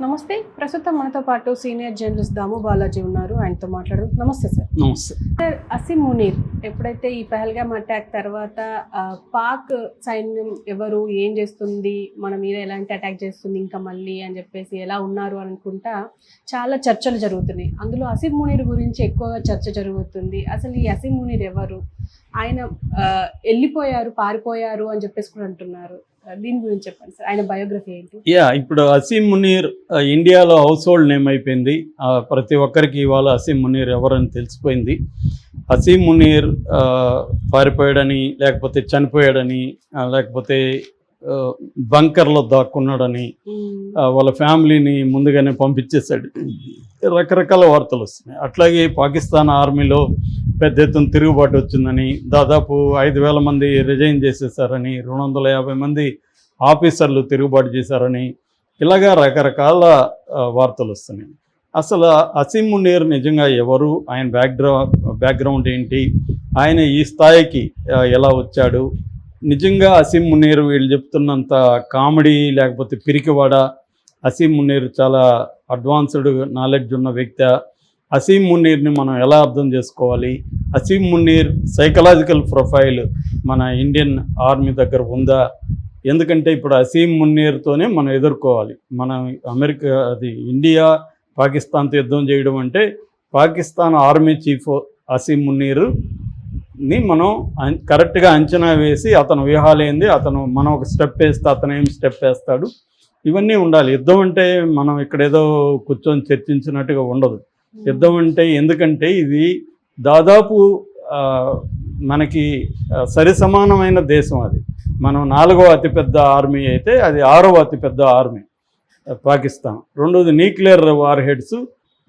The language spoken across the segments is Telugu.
నమస్తే. ప్రస్తుతం మనతో పాటు సీనియర్ జర్నలిస్ట్ దాము బాలాజీ ఉన్నారు. ఆయనతో మాట్లాడు నమస్తే సార్. నమస్తే. సార్ అసిమ్ మునీర్ ఎప్పుడైతే ఈ పహల్గామ్ అటాక్ తర్వాత పాక్ సైన్యం ఎవరు ఏం చేస్తుంది మన మీద ఎలాంటి అటాక్ చేస్తుంది ఇంకా మళ్ళీ అని చెప్పేసి ఎలా ఉన్నారు అనుకుంటా చాలా చర్చలు జరుగుతున్నాయి. అందులో అసిమ్ మునీర్ గురించి ఎక్కువగా చర్చ జరుగుతుంది. అసలు ఈ అసిమ్ మునీర్ ఎవరు? ఆయన వెళ్ళిపోయారు పారిపోయారు అని చెప్పేసి కూడా అంటున్నారు. దీని గురించి చెప్పండి సార్. ఆయన బయోగ్రఫీ ఏంటి? యా ఇప్పుడు అసీం మునీర్ ఇండియాలో హౌస్ హోల్డ్ నేమ్ అయిపోయింది. ప్రతి ఒక్కరికి ఇవాళ అసీం మునీర్ ఎవరని తెలిసిపోయింది. అసీం మునీర్ పారిపోయాడని లేకపోతే చనిపోయాడని లేకపోతే బంకర్లో దాక్కున్నాడని వాళ్ళ ఫ్యామిలీని ముందుగానే పంపించేశాడు. రకరకాల వార్తలు వస్తున్నాయి. అట్లాగే పాకిస్తాన్ ఆర్మీలో పెద్ద ఎత్తున తిరుగుబాటు వచ్చిందని దాదాపు ఐదు వేల మంది రిజైన్ చేసేసారని రెండు వందల యాభై మంది ఆఫీసర్లు తిరుగుబాటు చేశారని ఇలాగా రకరకాల వార్తలు వస్తున్నాయి. అసలు అసీం మునీర్ నిజంగా ఎవరు? ఆయన బ్యాక్గ్రౌ బ్యాక్గ్రౌండ్ ఏంటి? ఆయన ఈ స్థాయికి ఎలా వచ్చాడు? నిజంగా అసీం మునీర్ వీళ్ళు చెప్తున్నంత కామెడీ లేకపోతే పిరికివాడ అసీం మునీర్ చాలా అడ్వాన్స్డ్ నాలెడ్జ్ ఉన్న వ్యక్తి. అసీం మున్నీర్ని మనం ఎలా అర్థం చేసుకోవాలి? అసీం మున్నీర్ సైకలాజికల్ ప్రొఫైల్ మన ఇండియన్ ఆర్మీ దగ్గర ఉందా? ఎందుకంటే ఇప్పుడు అసీం మున్నీర్తోనే మనం ఎదుర్కోవాలి. మనం అమెరికా అది ఇండియా పాకిస్తాన్తో యుద్ధం చేయడం అంటే పాకిస్తాన్ ఆర్మీ చీఫ్ అసీం మున్నీర్ని మనం కరెక్ట్గా అంచనా వేసి అతను వ్యూహాలు ఏంది అతను మనం ఒక స్టెప్ వేస్తే అతను ఏం స్టెప్ వేస్తాడు. ఇవన్నీ ఉండాలి. యుద్ధం అంటే మనం ఇక్కడ ఏదో కూర్చొని చర్చించినట్టుగా ఉండదు. యుద్ధం అంటే ఎందుకంటే ఇది దాదాపు మనకి సరి సమానమైన దేశం అది. మనం నాలుగో అతిపెద్ద ఆర్మీ అయితే అది ఆరో అతిపెద్ద ఆర్మీ పాకిస్తాన్. రెండోది న్యూక్లియర్ వార్ హెడ్స్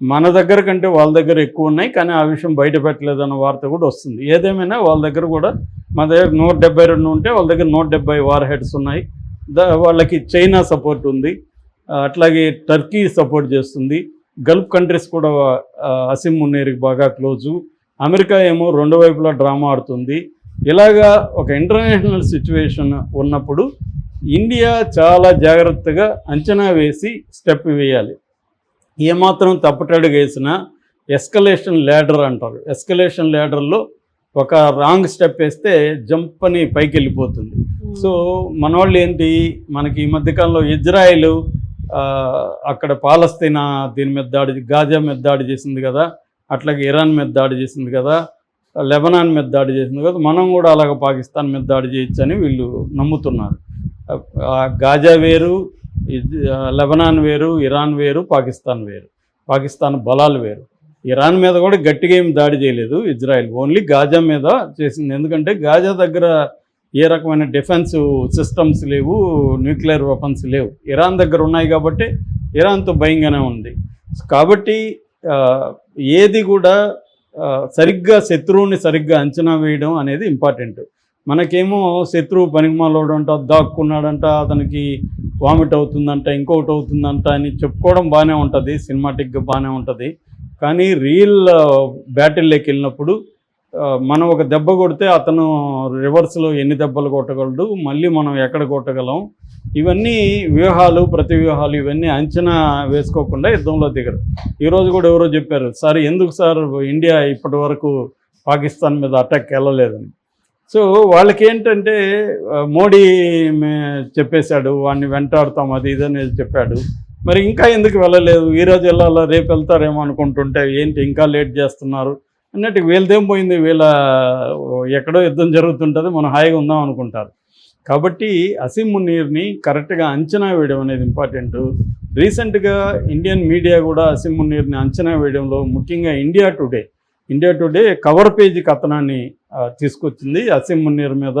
మన దగ్గర కంటే వాళ్ళ దగ్గర ఎక్కువ ఉన్నాయి కానీ ఆ విషయం బయట పెట్టలేదన్న వార్త కూడా వస్తుంది. ఏదేమైనా వాళ్ళ దగ్గర కూడా మన దగ్గర నూట డెబ్బై రెండు ఉంటే వాళ్ళ దగ్గర నూట డెబ్బై వార్ హెడ్స్ ఉన్నాయి. వాళ్ళకి చైనా సపోర్ట్ ఉంది. అట్లాగే టర్కీ సపోర్ట్ చేస్తుంది. గల్ఫ్ కంట్రీస్ కూడా అసిమ్ అసిం మున్నేరికి బాగా క్లోజు. అమెరికా ఏమో రెండు వైపులా డ్రామా ఆడుతుంది. ఇలాగా ఒక ఇంటర్నేషనల్ సిచ్యువేషన్ ఉన్నప్పుడు ఇండియా చాలా జాగ్రత్తగా అంచనా వేసి స్టెప్ వేయాలి. ఏమాత్రం తప్పటడుగు వేసినా ఎస్కలేషన్ ల్యాడర్ అంటారు. ఎస్కలేషన్ ల్యాడర్లో ఒక రాంగ్ స్టెప్ వేస్తే జంప్ అని పైకి వెళ్ళిపోతుంది. సో మనోళ్ళు ఏంటి? మనకి ఈ మధ్యకాలంలో ఇజ్రాయిల్ అక్కడ పాలస్తీనా దీని మీద దాడి గాజా మీద దాడి చేసింది కదా అట్లాగే ఇరాన్ మీద దాడి చేసింది కదా లెబనాన్ మీద దాడి చేసింది కదా మనం కూడా అలాగ పాకిస్తాన్ మీద దాడి చేయొచ్చని వీళ్ళు నమ్ముతున్నారు. ఆ గాజా వేరు లెబనాన్ వేరు ఇరాన్ వేరు పాకిస్తాన్ వేరు. పాకిస్తాన్ బలాలు వేరు. ఇరాన్ మీద కూడా గట్టిగా ఏం దాడి చేయలేదు ఇజ్రాయెల్. ఓన్లీ గాజా మీద చేసింది. ఎందుకంటే గాజా దగ్గర ఏ రకమైన డిఫెన్స్ సిస్టమ్స్ లేవు న్యూక్లియర్ వెపన్స్ లేవు. ఇరాన్ దగ్గర ఉన్నాయి కాబట్టి ఇరాన్తో భయంగానే ఉంది. కాబట్టి ఏది కూడా సరిగ్గా శత్రువుని సరిగ్గా అంచనా వేయడం అనేది ఇంపార్టెంట్ మనకేమో శత్రువు పనికిమాలోడు అంట దాక్కున్నాడంట అతనికి వామిట్ అవుతుందంట ఇంకొకటి అవుతుందంట అని చెప్పుకోవడం బాగానే ఉంటుంది సినిమాటిక్గా బాగానే ఉంటుంది. కానీ రియల్ బ్యాటిల్లోకి uh, వెళ్ళినప్పుడు uh, మనం ఒక దెబ్బ కొడితే అతను రివర్స్లో ఎన్ని దెబ్బలు కొట్టగలడు మళ్ళీ మనం ఎక్కడ కొట్టగలం? ఇవన్నీ వ్యూహాలు ప్రతి వ్యూహాలు ఇవన్నీ అంచనా వేసుకోకుండా యుద్ధంలో దిగరు. ఈరోజు కూడా ఎవరో చెప్పారు సార్ ఎందుకు సార్ ఇండియా ఇప్పటి పాకిస్తాన్ మీద అటాక్ వెళ్ళలేదని? సో వాళ్ళకి ఏంటంటే మోడీ చెప్పేశాడు వాడిని వెంటాడుతాం అది ఇది అనేది చెప్పాడు. మరి ఇంకా ఎందుకు వెళ్ళలేదు? ఈ రోజు వెళ్ళాలా? రేపు వెళ్తారేమో అనుకుంటుంటే ఏంటి ఇంకా లేట్ చేస్తున్నారు? అన్నట్టు వీళ్ళదేం పోయింది? వీళ్ళ ఎక్కడో యుద్ధం జరుగుతుంటుంది మనం హాయిగా ఉందాం అనుకుంటారు. కాబట్టి అసీం మునీర్ని కరెక్ట్గా అంచనా వేయడం అనేది ఇంపార్టెంట్. రీసెంట్గా ఇండియన్ మీడియా కూడా అసీం మునీర్ని అంచనా వేయడంలో ముఖ్యంగా India today India today cover page కథనాన్ని తీసుకొచ్చింది. అసీం మునీర్ మీద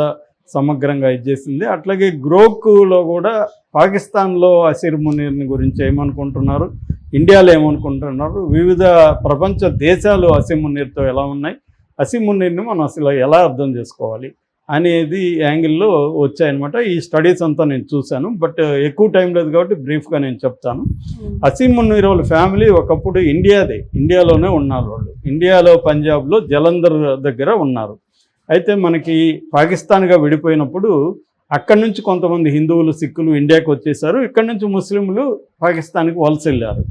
సమగ్రంగా ఇచ్చేసింది అట్లాగే గ్రోక్లో కూడా పాకిస్తాన్లో అసీర్ మునీర్ని గురించి ఏమనుకుంటున్నారు? ఇండియాలో ఏమనుకుంటున్నారు? వివిధ ప్రపంచ దేశాలు అసీం మునీర్తో ఎలా ఉన్నాయి? అసీం మునీర్ని మనం అసలు ఎలా అర్థం చేసుకోవాలి? అనేది యాంగిల్లో వచ్చాయన్నమాట. ఈ స్టడీస్ అంతా నేను చూశాను. బట్ ఎక్కువ టైం లేదు కాబట్టి బ్రీఫ్గా నేను చెప్తాను. అసీం మున్నీర్ వాళ్ళ ఫ్యామిలీ ఒకప్పుడు ఇండియాదే. ఇండియాలోనే ఉన్నారు వాళ్ళు. ఇండియాలో పంజాబ్లో జలంధర్ దగ్గర ఉన్నారు. అయితే మనకి పాకిస్తాన్గా విడిపోయినప్పుడు అక్కడి నుంచి కొంతమంది హిందువులు సిక్కులు ఇండియాకి వచ్చేసారు. ఇక్కడి నుంచి ముస్లింలు పాకిస్తాన్కి వలస వెళ్ళారు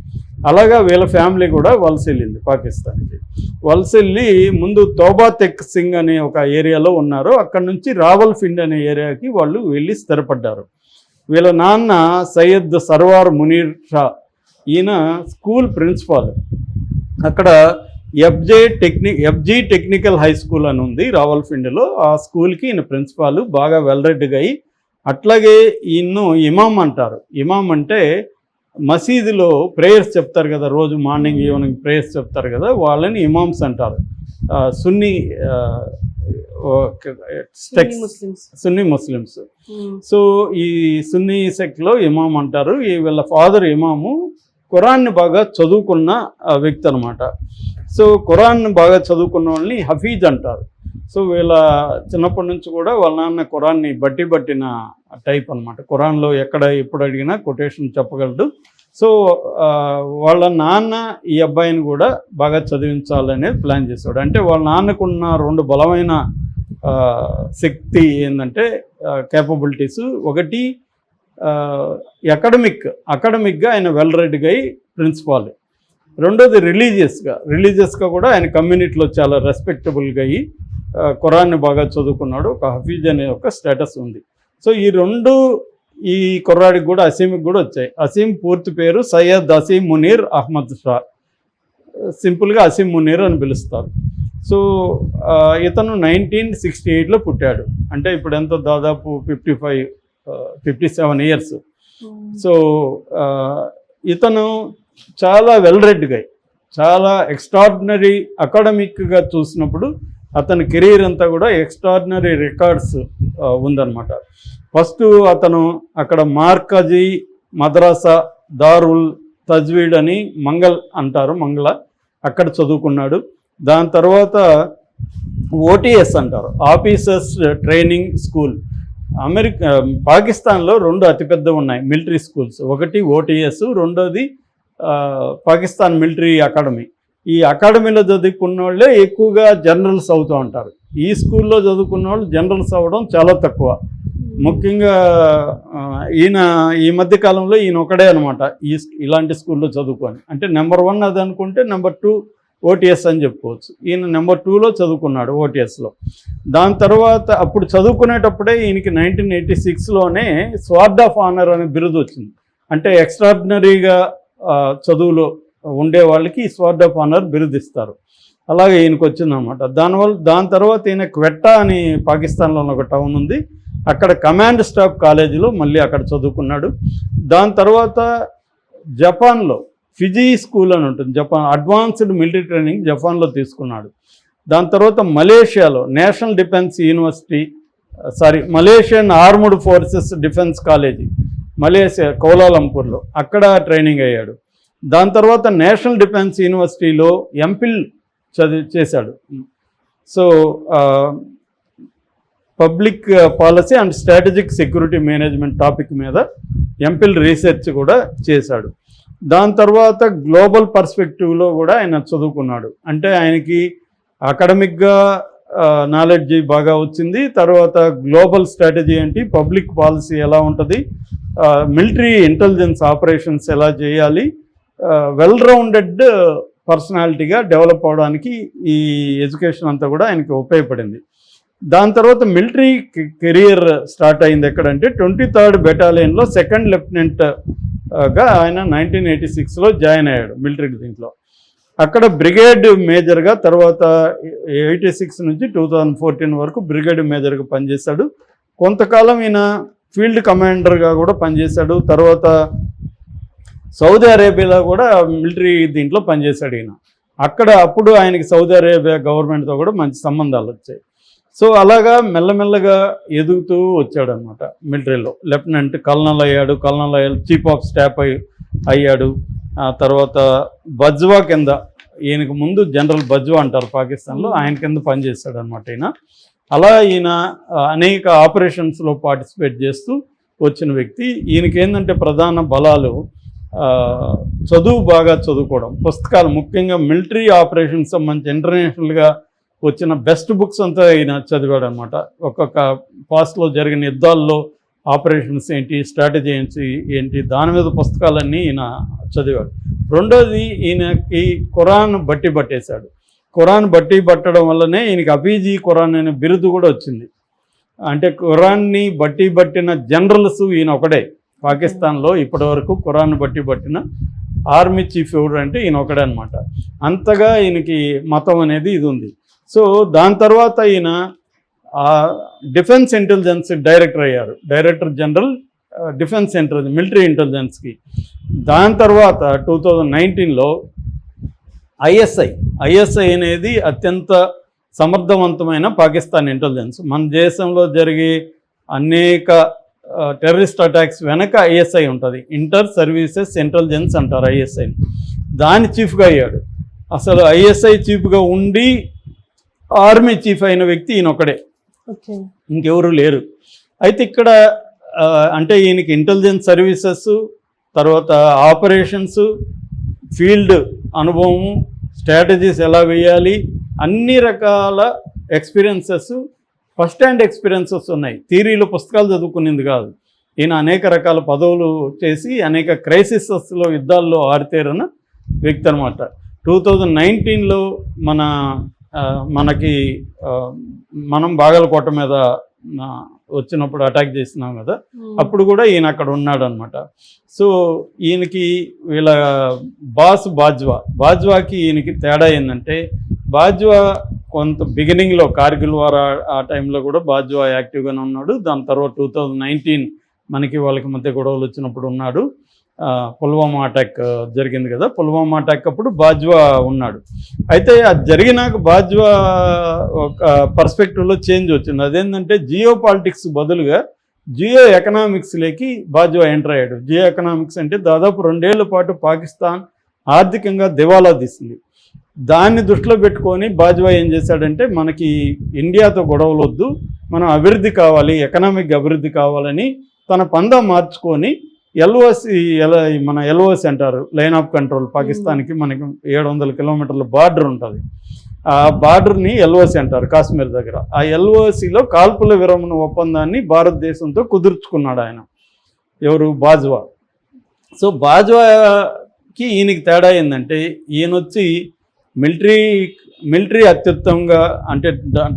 అలాగా వీళ్ళ ఫ్యామిలీ కూడా వలస వెళ్ళింది పాకిస్తాన్కి. వలస వెళ్ళి ముందు తోబా తెక్ సింగ్ అనే ఒక ఏరియాలో ఉన్నారు. అక్కడి నుంచి రావల్ఫిండ్ అనే ఏరియాకి వాళ్ళు వెళ్ళి స్థిరపడ్డారు. వీళ్ళ నాన్న సయ్యద్ సర్వార్ మునీర్ షా ఈయన స్కూల్ ప్రిన్సిపాల్. అక్కడ FJ technique FG technical high school అని ఉంది రావల్ఫిండ్లో ఆ స్కూల్కి ఈయన ప్రిన్సిపాల్ బాగా వెల్రెడ్గా అయి అట్లాగే ఈయన్ను ఇమాం అంటారు. ఇమాం అంటే మసీదులో ప్రేయర్స్ చెప్తారు కదా రోజు మార్నింగ్ ఈవినింగ్ ప్రేయర్స్ చెప్తారు కదా వాళ్ళని ఇమామ్స్ అంటారు. సున్నీ సున్నీ ముస్లిమ్స్. సో ఈ సున్నీ సెక్ట్లో ఇమాం అంటారు. ఈ వీళ్ళ ఫాదర్ ఇమాము ఖురాన్ని బాగా చదువుకున్న వ్యక్తి అనమాట సో ఖురాన్ని బాగా చదువుకున్న వాళ్ళని హఫీజ్ అంటారు. సో వీళ్ళ చిన్నప్పటి నుంచి కూడా వాళ్ళ నాన్న ఖురాన్ని బట్టి పట్టిన టైప్ అనమాట ఖురాన్లో ఎక్కడ ఎప్పుడు అడిగినా కొటేషన్ చెప్పగలడు. సో వాళ్ళ నాన్న ఈ అబ్బాయిని కూడా బాగా చదివించాలనేది ప్లాన్ చేశాడు. అంటే వాళ్ళ నాన్నకున్న రెండు బలమైన శక్తి ఏంటంటే కేపబిలిటీస్ ఒకటి అకాడమిక్ అకాడమిక్గా ఆయన వెల్ రెడ్గా అయి ప్రిన్సిపాల్ రెండోది రిలీజియస్గా రిలీజియస్గా కూడా ఆయన కమ్యూనిటీలో చాలా రెస్పెక్టబుల్గా అయ్యి ఆ, ఖురాన్ని బాగా చదువుకున్నాడు. ఒక హఫీజ్ అనే ఒక స్టేటస్ ఉంది. సో ఈ రెండు ఈ కుర్రాడికి కూడా అసీమ్కి కూడా వచ్చాయి. అసీం పూర్తి పేరు సయ్యద్ అసీం మునీర్ అహ్మద్ షా సింపుల్గా అసీం మునీర్ అని పిలుస్తారు. సో ఇతను నైన్టీన్ సిక్స్టీ ఎయిట్లో పుట్టాడు. అంటే ఇప్పుడు ఎంత? దాదాపు fifty five fifty seven years so ఇతను చాలా వెల్ రెడ్ గై చాలా ఎక్స్ట్రాడినరీ అకాడమిక్గా చూసినప్పుడు అతని కెరీర్ అంతా కూడా ఎక్స్ట్రాడినరీ రికార్డ్స్ ఉందన్నమాట. ఫస్ట్ అతను అక్కడ మార్కజీ మద్రాసా దారుల్ తజ్వీడ్ అని మంగల్ అంటారు మంగళ. అక్కడ చదువుకున్నాడు. దాని తర్వాత ఓటీఎస్ అంటారు ఆఫీసర్స్ ట్రైనింగ్ స్కూల్. అమెరికా పాకిస్తాన్లో రెండు అతిపెద్ద ఉన్నాయి మిలిటరీ స్కూల్స్. ఒకటి ఓటీఎస్ రెండోది పాకిస్తాన్ మిలిటరీ అకాడమీ. ఈ అకాడమీలో చదువుకున్న వాళ్ళే ఎక్కువగా జనరల్స్ అవుతూ ఉంటారు. ఈ స్కూల్లో చదువుకున్న వాళ్ళు జనరల్స్ అవ్వడం చాలా తక్కువ. ముఖ్యంగా ఈయన ఈ మధ్య కాలంలో ఈయన ఒకడే అనమాట ఈ ఇలాంటి స్కూల్లో చదువుకొని. అంటే నెంబర్ వన్ అది అనుకుంటే నెంబర్ టూ ఓటీఎస్ అని చెప్పుకోవచ్చు. ఈయన నెంబర్ టూలో చదువుకున్నాడు ఓటీఎస్లో దాని తర్వాత అప్పుడు చదువుకునేటప్పుడే ఈయనకి నైన్టీన్ ఎయిటీ సిక్స్లోనే స్వార్డ్ ఆఫ్ ఆనర్ అనే బిరుదు వచ్చింది. అంటే ఎక్స్ట్రాడినరీగా ఆ, చదువులో ఉండే వాళ్ళకి ఈ స్వార్డ్ ఆఫ్ ఆనర్ బిరుదు ఇస్తారు అలాగే ఈయనకు వచ్చిందనమాట దానివల్ల దాని తర్వాత ఈయన క్వెట్టా అని పాకిస్తాన్లో ఒక టౌన్ ఉంది. అక్కడ కమాండ్ స్టాఫ్ కాలేజీలో మళ్ళీ అక్కడ చదువుకున్నాడు. దాని తర్వాత జపాన్లో ఫిజీ స్కూల్ అని ఉంటుంది. జపాన్ అడ్వాన్స్డ్ మిలిటరీ ట్రైనింగ్ జపాన్లో తీసుకున్నాడు. దాని తర్వాత మలేషియాలో national defence university sorry Malaysian armed forces defence college Malaysia కౌలాలంపూర్లో అక్కడ ట్రైనింగ్ అయ్యాడు. దాని తర్వాత నేషనల్ డిఫెన్స్ యూనివర్సిటీలో ఎంపిల్ చదివి చేశాడు. So public policy and strategic security management topic మీద ఎంపిల్ రీసెర్చ్ కూడా చేశాడు. దాని తర్వాత గ్లోబల్ పర్స్పెక్టివ్లో కూడా ఆయన చదువుకున్నాడు. అంటే ఆయనకి అకాడమిక్గా నాలెడ్జ్ బాగా వచ్చింది. తర్వాత గ్లోబల్ స్ట్రాటజీ ఏంటి? పబ్లిక్ పాలసీ ఎలా ఉంటుంది? మిలిటరీ ఇంటెలిజెన్స్ ఆపరేషన్స్ ఎలా చేయాలి? వెల్ రౌండెడ్ పర్సనాలిటీగా డెవలప్ అవడానికి ఈ ఎడ్యుకేషన్ అంతా కూడా ఆయనకి ఉపయోగపడింది. దాని తర్వాత మిలిటరీ కెరియర్ స్టార్ట్ అయింది ఎక్కడంటే ట్వంటీ థర్డ్ బెటాలియన్లో సెకండ్ లెఫ్టినెంట్గా ఆయన నైన్టీన్ ఎయిటీ సిక్స్లో జాయిన్ అయ్యాడు మిలిటరీ దీంట్లో. అక్కడ బ్రిగేడ్ మేజర్గా తర్వాత ఎయిటీ సిక్స్ నుంచి టూ థౌజండ్ ఫోర్టీన్ వరకు బ్రిగేడ్ మేజర్గా పనిచేశాడు. కొంతకాలం ఈయన ఫీల్డ్ కమాండర్గా కూడా పనిచేశాడు. తర్వాత సౌదీ అరేబియాలో కూడా మిలిటరీ దీంట్లో పనిచేశాడు ఈయన. అక్కడ అప్పుడు ఆయనకి సౌదీ అరేబియా గవర్నమెంట్తో కూడా మంచి సంబంధాలు వచ్చాయి. సో అలాగా మెల్లమెల్లగా ఎదుగుతూ వచ్చాడనమాట మిలిటరీలో. లెఫ్టినెంట్ కల్నల్ అయ్యాడు కల్నల్ అయ్యాడు చీఫ్ ఆఫ్ స్టాఫ్ అయ్యి అయ్యాడు. ఆ తర్వాత బజ్వా కింద ఈయనకు ముందు జనరల్ బజ్వా అంటారు పాకిస్తాన్లో ఆయన కింద పనిచేశాడు అనమాట ఈయన. అలా ఈయన అనేక ఆపరేషన్స్లో పార్టిసిపేట్ చేస్తూ వచ్చిన వ్యక్తి. ఈయనకి ఏంటంటే ప్రధాన బలాలు చదువు బాగా చదువుకోవడం. పుస్తకాలు ముఖ్యంగా మిలిటరీ ఆపరేషన్స్ సంబంధించి ఇంటర్నేషనల్గా వచ్చిన బెస్ట్ బుక్స్ అంతా ఈయన చదివాడు అనమాట ఒక్కొక్క పాస్ట్లో జరిగిన యుద్ధాల్లో ఆపరేషన్స్ ఏంటి స్ట్రాటజీ ఏంటి ఏంటి దాని మీద పుస్తకాలన్నీ ఈయన చదివాడు. రెండోది ఈయనకి ఖురాన్ బట్టి పట్టేశాడు. ఖురాన్ బట్టి పట్టడం వల్లనే ఈయనకి అబీజీ ఖురాన్ అనే బిరుదు కూడా వచ్చింది. అంటే ఖురాన్ని బట్టి పట్టిన జనరల్స్ ఈయన ఒకడే. పాకిస్తాన్లో ఇప్పటివరకు ఖురాన్ బట్టి పట్టిన ఆర్మీ చీఫ్ ఎవరు అంటే ఈయన ఒకడే అనమాట అంతగా ఈయనకి మతం అనేది ఇది ఉంది. సో దాని తర్వాత ఈయన డిఫెన్స్ ఇంటెలిజెన్స్ డైరెక్టర్ అయ్యారు. Director general defence intelligence military ఇంటెలిజెన్స్కి. దాని తర్వాత టూ థౌజండ్ నైన్టీన్లో ఐఎస్ఐ ఐఎస్ఐ అనేది అత్యంత సమర్థవంతమైన పాకిస్తాన్ ఇంటెలిజెన్స్. మన దేశంలో జరిగే అనేక టెర్రరిస్ట్ అటాక్స్ వెనక ఐఎస్ఐ ఉంటుంది. ఇంటర్ సర్వీసెస్ ఇంటెలిజెన్స్ అంటారు ఐఎస్ఐని. దాని చీఫ్గా అయ్యాడు. అసలు ఐఎస్ఐ చీఫ్గా ఉండి ఆర్మీ చీఫ్ అయిన వ్యక్తి ఈయన ఒకడే ఇంకెవరు లేరు. అయితే ఇక్కడ అంటే ఈయనకి ఇంటెలిజెన్స్ సర్వీసెస్ తర్వాత ఆపరేషన్స్ ఫీల్డ్ అనుభవము స్ట్రాటజీస్ ఎలా వేయాలి అన్ని రకాల ఎక్స్పీరియన్సెస్ ఫస్ట్ హ్యాండ్ ఎక్స్పీరియన్సెస్ ఉన్నాయి. థీరీలో పుస్తకాలు చదువుకునేది కాదు. ఈయన అనేక రకాల పదవులు చేసి అనేక క్రైసిసెస్లో యుద్ధాల్లో ఆరితేరిన వ్యక్తి అనమాట టూ థౌజండ్ నైన్టీన్లో మన మనకి మనం బాగలకోట మీద వచ్చినప్పుడు అటాక్ చేసినాం కదా అప్పుడు కూడా ఈయన అక్కడ ఉన్నాడు అనమాట సో ఈయనకి వీళ్ళ బాస్ బాజ్వా బాజ్వాకి ఈయనకి తేడా ఏంటంటే బాజ్వా కొంత బిగినింగ్లో కార్గిల్ వార్ ఆ- టైంలో కూడా బాజ్వా యాక్టివ్గానే ఉన్నాడు. దాని తర్వాత టూ థౌజండ్ నైన్టీన్ మనకి వాళ్ళకి మధ్య గొడవలు వచ్చినప్పుడు ఉన్నాడు. పుల్వామా అటాక్ జరిగింది కదా. పుల్వామా అటాక్ అప్పుడు బాజ్వా ఉన్నాడు. అయితే అది జరిగినాక బాజ్వా ఒక పర్స్పెక్టివ్లో చేంజ్ వచ్చింది. అదేంటంటే జియో పాలిటిక్స్ బదులుగా జియో ఎకనామిక్స్లోకి బాజ్వా ఎంటర్ అయ్యాడు. జియో ఎకనామిక్స్ అంటే దాదాపు రెండేళ్ళ పాటు పాకిస్తాన్ ఆర్థికంగా దివాలా తీసింది. దాన్ని దృష్టిలో పెట్టుకొని బాజ్వా ఏం చేశాడంటే మనకి ఇండియాతో గొడవలు వద్దు మనం అభివృద్ధి కావాలి ఎకనామిక్ అభివృద్ధి కావాలని తన పంద మార్చుకొని ఎల్ఓసి ఎలా మన ఎల్ఓసి అంటారు లైన్ ఆఫ్ కంట్రోల్ పాకిస్తాన్కి మనకి ఏడు వందల కిలోమీటర్ల బార్డర్ ఉంటుంది. ఆ బార్డర్ని ఎల్ఓసి అంటారు కాశ్మీర్ దగ్గర. ఆ ఎల్ఓసిలో కాల్పుల విరమణ ఒప్పందాన్ని భారతదేశంతో కుదుర్చుకున్నాడు ఆయన. ఎవరు? బాజ్వా. సో బాజ్వాకి ఈయనకి తేడా ఏంటంటే ఈయన వచ్చి మిలిటరీ మిలిటరీ అత్యుత్తమంగా అంటే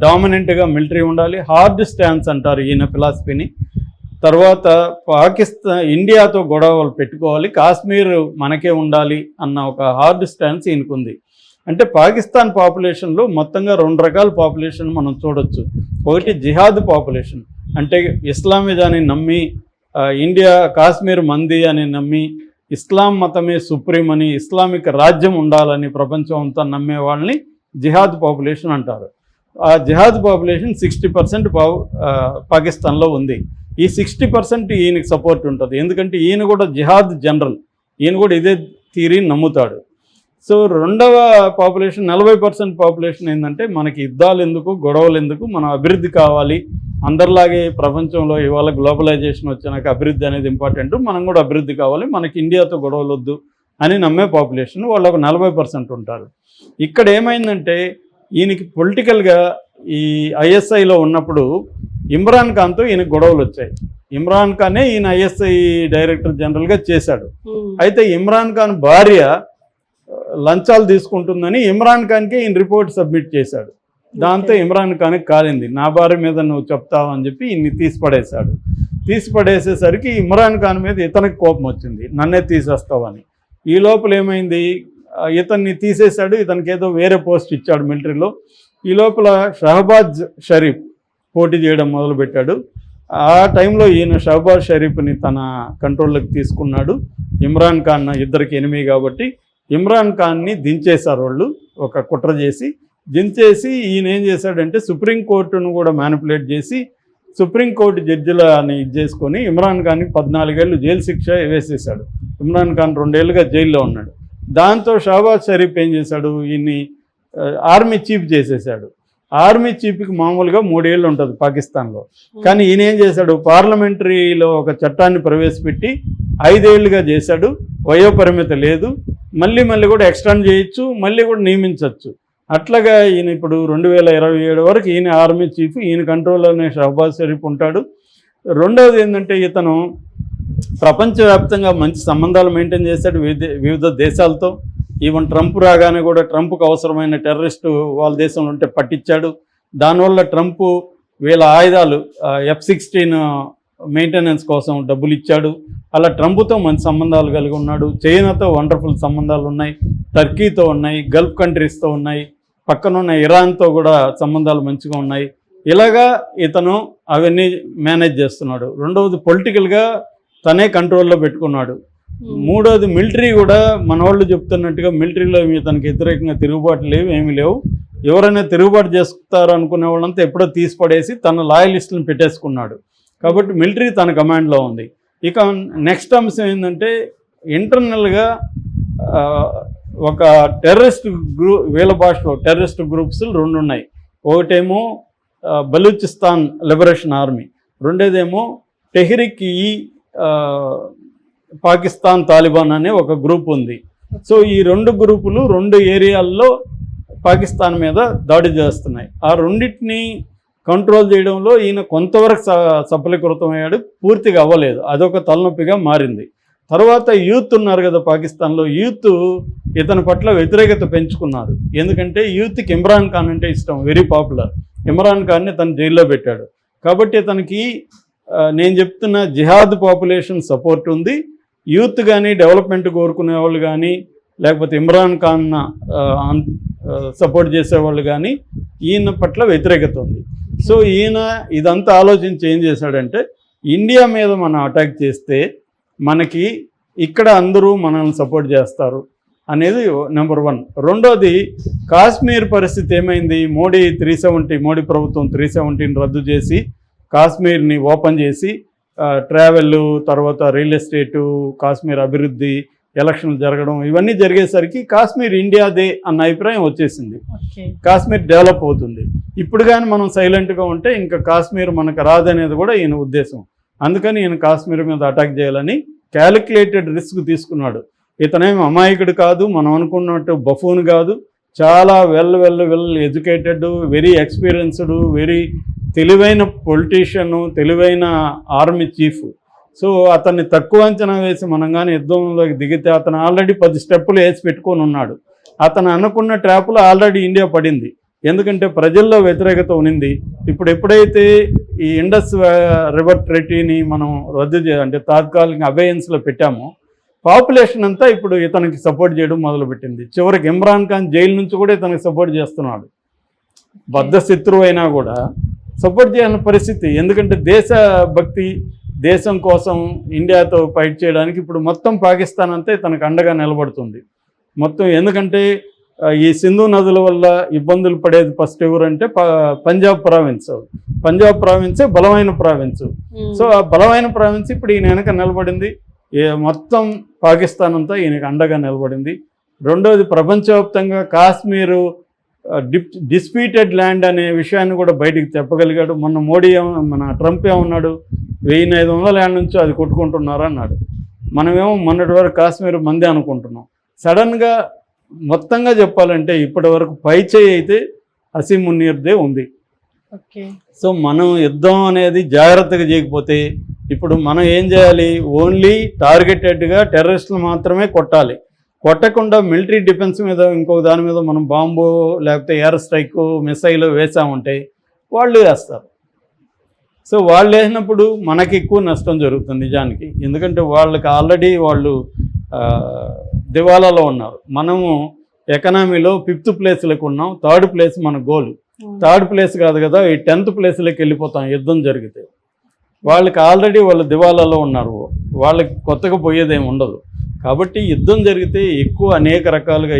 డామినెంట్గా మిలిటరీ ఉండాలి హార్డ్ స్టాన్స్ అంటారు ఈయన ఫిలాసఫీని. తర్వాత పాకిస్తాన్ ఇండియాతో గొడవలు పెట్టుకోవాలి కాశ్మీర్ మనకే ఉండాలి అన్న ఒక హార్డ్ స్టాన్స్ ఈయనకుంది. అంటే పాకిస్తాన్ పాపులేషన్లో మొత్తంగా రెండు రకాల పాపులేషన్ మనం చూడొచ్చు. ఒకటి జిహాద్ పాపులేషన్. అంటే ఇస్లామిజాన్ని నమ్మి ఇండియా కాశ్మీర్ మంది అని నమ్మి ఇస్లాం మతమే సుప్రీం అని ఇస్లామిక్ రాజ్యం ఉండాలని ప్రపంచం అంతా నమ్మే వాళ్ళని జిహాద్ పాపులేషన్ అంటారు. ఆ జిహాద్ పాపులేషన్ సిక్స్టీ పర్సెంట్ పా పాకిస్తాన్లో ఉంది. ఈ సిక్స్టీ పర్సెంట్ ఈయనకి సపోర్ట్ ఉంటుంది. ఎందుకంటే ఈయన కూడా జిహాద్ జనరల్. ఈయన కూడా ఇదే థీరీని నమ్ముతాడు. సో రెండవ పాపులేషన్ నలభై పర్సెంట్ పాపులేషన్ ఏంటంటే మనకి యుద్ధాలు ఎందుకు గొడవలు ఎందుకు మనం అభివృద్ధి కావాలి. అందరిలాగే ప్రపంచంలో ఇవాళ గ్లోబలైజేషన్ వచ్చినాక అభివృద్ధి అనేది ఇంపార్టెంట్ మనం కూడా అభివృద్ధి కావాలి. మనకి ఇండియాతో గొడవలు వద్దు అని నమ్మే పాపులేషన్ వాళ్ళు ఒక నలభై పర్సెంట్ ఉంటారు. ఇక్కడ ఏమైందంటే ఈయనకి పొలిటికల్గా ఈ ఐఎస్ఐలో ఉన్నప్పుడు ఇమ్రాన్ ఖాన్తో ఈయన గొడవలు వచ్చాయి. ఇమ్రాన్ ఖానే ఈయన ఐఎస్ఐ డైరెక్టర్ జనరల్గా చేశాడు. అయితే ఇమ్రాన్ ఖాన్ భార్య లంచాలు తీసుకుంటుందని ఇమ్రాన్ ఖాన్కి ఈయన రిపోర్ట్ సబ్మిట్ చేశాడు. దాంతో ఇమ్రాన్ ఖాన్కి కాలింది. నా భార్య మీద నువ్వు చెప్తావు అని చెప్పి ఇన్ని తీసిపడేశాడు. తీసిపడేసేసరికి ఇమ్రాన్ ఖాన్ మీద ఇతనికి కోపం వచ్చింది. నన్నే తీసేస్తావని. ఈ లోపల ఏమైంది? ఇతన్ని తీసేశాడు. ఇతనికి ఏదో వేరే పోస్ట్ ఇచ్చాడు మిలిటరీలో. ఈ లోపల షహబాజ్ షరీఫ్ పోటీ చేయడం మొదలుపెట్టాడు. ఆ టైంలో ఈయన షహబాజ్ షరీఫ్ని తన కంట్రోల్లోకి తీసుకున్నాడు. ఇమ్రాన్ ఖాన్ ఇద్దరికి ఎనిమి కాబట్టి ఇమ్రాన్ ఖాన్ని దించేశారు వాళ్ళు ఒక కుట్ర చేసి. దించేసి ఈయన ఏం చేశాడంటే సుప్రీంకోర్టును కూడా మ్యానిపులేట్ చేసి సుప్రీంకోర్టు జడ్జిలని ఇది చేసుకొని ఇమ్రాన్ ఖాన్కి పద్నాలుగేళ్ళు జైలు శిక్ష వేసేసాడు ఇమ్రాన్ ఖాన్ రెండేళ్ళుగా జైల్లో ఉన్నాడు. దాంతో షహబాజ్ షరీఫ్ ఏం చేశాడు? ఈయన్ని ఆర్మీ చీఫ్ చేసేసాడు ఆర్మీ చీఫ్కి మామూలుగా మూడేళ్ళు ఉంటుంది పాకిస్తాన్లో. కానీ ఈయన ఏం చేశాడు? పార్లమెంటరీలో ఒక చట్టాన్ని ప్రవేశపెట్టి ఐదేళ్ళుగా చేశాడు. వయోపరిమితి లేదు. మళ్ళీ మళ్ళీ కూడా ఎక్స్టెండ్ చేయొచ్చు మళ్ళీ కూడా నియమించవచ్చు అట్లాగా ఈయన ఇప్పుడు రెండు వేల ఇరవై ఏడు వరకు ఈయన ఆర్మీ చీఫ్ ఈయన కంట్రోల్లోనే షహబాజ్ షరీఫ్ ఉంటాడు. రెండవది ఏంటంటే ఇతను ప్రపంచవ్యాప్తంగా మంచి సంబంధాలు మెయింటైన్ చేశాడు వివిధ వివిధ దేశాలతో. ఈవెన్ ట్రంప్ రాగానే కూడా ట్రంప్కు అవసరమైన టెర్రరిస్టు వాళ్ళ దేశంలో ఉంటే పట్టించాడు. దానివల్ల ట్రంప్ వీళ్ళ ఆయుధాలు ఎఫ్ సిక్స్టీన్ మెయింటెనెన్స్ కోసం డబ్బులు ఇచ్చాడు. అలా ట్రంప్తో మంచి సంబంధాలు కలిగి ఉన్నాడు. చైనాతో వండర్ఫుల్ సంబంధాలు ఉన్నాయి. టర్కీతో ఉన్నాయి. గల్ఫ్ కంట్రీస్తో ఉన్నాయి. పక్కనున్న ఇరాన్తో కూడా సంబంధాలు మంచిగా ఉన్నాయి. ఇలాగా ఇతను అవన్నీ మేనేజ్ చేస్తున్నాడు. రెండవది పొలిటికల్గా తనే కంట్రోల్లో పెట్టుకున్నాడు. మూడోది మిలిటరీ కూడా మన వాళ్ళు చెప్తున్నట్టుగా మిలిటరీలో తనకి వ్యతిరేకంగా తిరుగుబాటు లేవు ఏమీ లేవు. ఎవరైనా తిరుగుబాటు చేస్తారు అనుకునే వాళ్ళంతా ఎప్పుడో తీసిపడేసి తన లాయలిస్టులను పెట్టేసుకున్నాడు. కాబట్టి మిలిటరీ తన కమాండ్లో ఉంది. ఇక నెక్స్ట్ అంశం ఏంటంటే ఇంటర్నల్గా ఒక టెర్రరిస్ట్ గ్రూ వీళ్ళ భాషలో టెర్రరిస్ట్ గ్రూప్స్ రెండు ఉన్నాయి. ఒకటేమో బలూచిస్తాన్ లిబరేషన్ ఆర్మీ. రెండేదేమో టెహ్రిక్ ఈ పాకిస్తాన్ తాలిబాన్ అనే ఒక గ్రూప్ ఉంది. సో ఈ రెండు గ్రూపులు రెండు ఏరియాల్లో పాకిస్తాన్ మీద దాడి చేస్తున్నాయి. ఆ రెండింటిని కంట్రోల్ చేయడంలో ఈయన కొంతవరకు స- సఫలీకృతం అయ్యాడు. పూర్తిగా అవ్వలేదు. అదొక తలనొప్పిగా మారింది. తర్వాత యూత్ ఉన్నారు కదా పాకిస్తాన్లో. యూత్ ఇతని పట్ల వ్యతిరేకత పెంచుకున్నారు. ఎందుకంటే యూత్కి ఇమ్రాన్ ఖాన్ అంటే ఇష్టం. Very popular. ఇమ్రాన్ ఖాన్ని తను జైల్లో పెట్టాడు. కాబట్టి తనకి నేను చెప్తున్న జిహాద్ పాపులేషన్ సపోర్ట్ ఉంది. యూత్ కానీ డెవలప్మెంట్ కోరుకునే వాళ్ళు కానీ లేకపోతే ఇమ్రాన్ ఖాన్ సపోర్ట్ చేసేవాళ్ళు కానీ ఈయన పట్ల వ్యతిరేకత ఉంది. సో ఈయన ఇదంతా ఆలోచించి ఏం చేశాడంటే ఇండియా మీద మనం అటాక్ చేస్తే మనకి ఇక్కడ అందరూ మనల్ని సపోర్ట్ చేస్తారు అనేది నెంబర్ వన్. రెండోది కాశ్మీర్ పరిస్థితి ఏమైంది? మోడీ త్రీ సెవెంటీ మోడీ ప్రభుత్వం త్రీ సెవెంటీని రద్దు చేసి కాశ్మీర్ని ఓపెన్ చేసి ట్రావెల్ తర్వాత రియల్ ఎస్టేటు కాశ్మీర్ అభివృద్ధి ఎలక్షన్లు జరగడం ఇవన్నీ జరిగేసరికి కాశ్మీర్ ఇండియాదే అన్న అభిప్రాయం వచ్చేసింది. కాశ్మీర్ డెవలప్ అవుతుంది. ఇప్పుడు కానీ మనం సైలెంట్గా ఉంటే ఇంకా కాశ్మీర్ మనకు రాదనేది కూడా ఈయన ఉద్దేశం. అందుకని ఈయన కాశ్మీర్ మీద అటాక్ చేయాలని క్యాలిక్యులేటెడ్ రిస్క్ తీసుకున్నాడు. ఇతనేం అమాయకుడు కాదు మనం అనుకున్నట్టు బఫూన్ కాదు చాలా well well well educated very experienced very తెలివైన పొలిటీషియన్ తెలివైన ఆర్మీ చీఫ్. సో అతన్ని తక్కువ అంచనా వేసి మనం కానీ యుద్ధంలోకి దిగితే అతను ఆల్రెడీ పది స్టెప్పులు వేసి పెట్టుకొని ఉన్నాడు. అతను అనుకున్న ట్రాప్లో ఆల్రెడీ ఇండియా పడింది. ఎందుకంటే ప్రజల్లో వ్యతిరేకత ఉనింది. ఇప్పుడు ఎప్పుడైతే ఈ ఇండస్ రివర్ ట్రెటీని మనం రద్దు చే అంటే తాత్కాలిక అబేయన్స్లో పెట్టామో పాపులేషన్ అంతా ఇప్పుడు ఇతనికి సపోర్ట్ చేయడం మొదలుపెట్టింది. చివరికి ఇమ్రాన్ ఖాన్ జైలు నుంచి కూడా ఇతనికి సపోర్ట్ చేస్తున్నాడు. బద్ధ శత్రువు అయినా కూడా సపోర్ట్ చేయాలని పరిస్థితి. ఎందుకంటే దేశ భక్తి దేశం కోసం ఇండియాతో ఫైట్ చేయడానికి ఇప్పుడు మొత్తం పాకిస్తాన్ అంతా తనకు అండగా నిలబడుతుంది. మొత్తం ఎందుకంటే ఈ సింధు నదుల వల్ల ఇబ్బందులు పడేది ఫస్ట్ ఎవరంటే పంజాబ్ ప్రావిన్స్. పంజాబ్ ప్రావిన్సే బలమైన ప్రావిన్స్. సో ఆ బలమైన ప్రావిన్స్ ఇప్పుడు ఈయన వెనక నిలబడింది. మొత్తం పాకిస్తాన్ అంతా ఈయనకి అండగా నిలబడింది. రెండవది ప్రపంచవ్యాప్తంగా కాశ్మీరు డిప్ డిస్ప్యూటెడ్ ల్యాండ్ అనే విషయాన్ని కూడా బయటికి చెప్పగలిగాడు. మొన్న మోడీ ఏమ- మన ట్రంప్ ఏమన్నాడు? వెయ్యి ఐదు వందల ల్యాండ్ నుంచి అది కొట్టుకుంటున్నారా అన్నాడు. మనమేమో మొన్నటి వరకు కాశ్మీర్ మందే అనుకుంటున్నాం. సడన్గా మొత్తంగా చెప్పాలంటే ఇప్పటి వరకు పై చేయి అయితే అసీం మున్నీర్దే ఉంది. సో మనం యుద్ధం అనేది జాగ్రత్తగా చేయకపోతే ఇప్పుడు మనం ఏం చేయాలి? ఓన్లీ టార్గెటెడ్గా టెర్రరిస్టులు మాత్రమే కొట్టాలి. కొట్టకుండా మిలిటరీ డిఫెన్స్ మీద ఇంకొక దాని మీద మనం బాంబు లేకపోతే ఎయిర్ స్ట్రైక్ మిసైల్ వేసామంటే వాళ్ళు వేస్తారు. సో వాళ్ళు వేసినప్పుడు మనకి ఎక్కువ నష్టం జరుగుతుంది నిజానికి. ఎందుకంటే వాళ్ళకి ఆల్రెడీ వాళ్ళు దివాలాలో ఉన్నారు. మనము ఎకనామీలో ఫిఫ్త్ ప్లేస్లకు ఉన్నాం. థర్డ్ ప్లేస్ మన గోల్. థర్డ్ ప్లేస్ కాదు కదా ఈ టెన్త్ ప్లేస్లోకి వెళ్ళిపోతాం యుద్ధం జరిగితే. వాళ్ళకి ఆల్రెడీ వాళ్ళు దివాలాలో ఉన్నారు వాళ్ళకి కొత్తగా పోయేదేమి ఉండదు. కాబట్టి యుద్ధం జరిగితే ఎక్కువ అనేక రకాలుగా